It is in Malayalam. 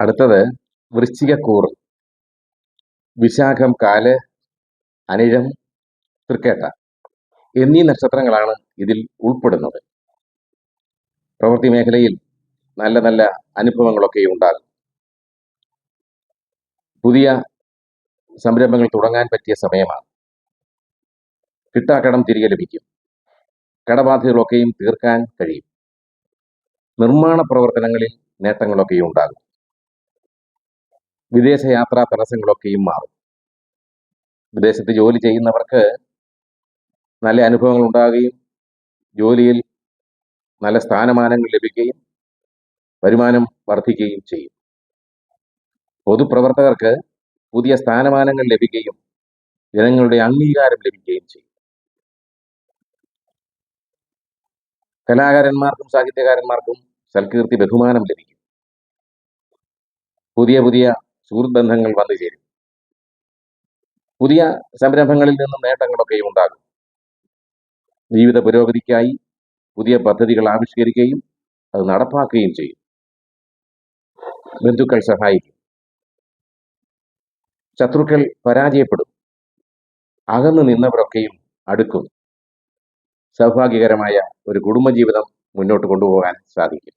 അടുത്തത് വൃശ്ചികക്കൂർ വിശാഖം കാൽ അനിഴം തൃക്കേട്ട എന്നീ നക്ഷത്രങ്ങളാണ് ഇതിൽ ഉൾപ്പെടുന്നത്. പ്രവൃത്തി മേഖലയിൽ നല്ല നല്ല അനുഭവങ്ങളൊക്കെ ഉണ്ടാകും. പുതിയ സംരംഭങ്ങൾ തുടങ്ങാൻ പറ്റിയ സമയമാണ്. കിട്ടാക്കടം തിരികെ ലഭിക്കും. കടബാധ്യതകളൊക്കെയും തീർക്കാൻ കഴിയും. നിർമ്മാണ പ്രവർത്തനങ്ങളിൽ നേട്ടങ്ങളൊക്കെയും ഉണ്ടാകും. വിദേശയാത്രാ തടസ്സങ്ങളൊക്കെയും മാറും. വിദേശത്ത് ജോലി ചെയ്യുന്നവർക്ക് നല്ല അനുഭവങ്ങൾ ഉണ്ടാകുകയും ജോലിയിൽ നല്ല സ്ഥാനമാനങ്ങൾ ലഭിക്കുകയും വരുമാനം വർദ്ധിക്കുകയും ചെയ്യും. പൊതുപ്രവർത്തകർക്ക് പുതിയ സ്ഥാനമാനങ്ങൾ ലഭിക്കുകയും ജനങ്ങളുടെ അംഗീകാരം ലഭിക്കുകയും ചെയ്യും. കലാകാരന്മാർക്കും സാഹിത്യകാരന്മാർക്കും സൽകീർത്തി ബഹുമാനം ലഭിക്കും. പുതിയ പുതിയ സുഹൃത്ത് ബന്ധങ്ങൾ വന്നു ചേരും. പുതിയ സംരംഭങ്ങളിൽ നിന്നും നേട്ടങ്ങളൊക്കെയും ഉണ്ടാകും. ജീവിത പുരോഗതിക്കായി പുതിയ പദ്ധതികൾ ആവിഷ്കരിക്കുകയും അത് നടപ്പാക്കുകയും ചെയ്യും. ബന്ധുക്കൾ സഹായിക്കും. ശത്രുക്കൾ പരാജയപ്പെടും. അകന്നു നിന്നവരൊക്കെയും അടുക്കും. സൗഭാഗ്യകരമായ ഒരു കുടുംബജീവിതം മുന്നോട്ട് കൊണ്ടുപോകാൻ സാധിക്കും.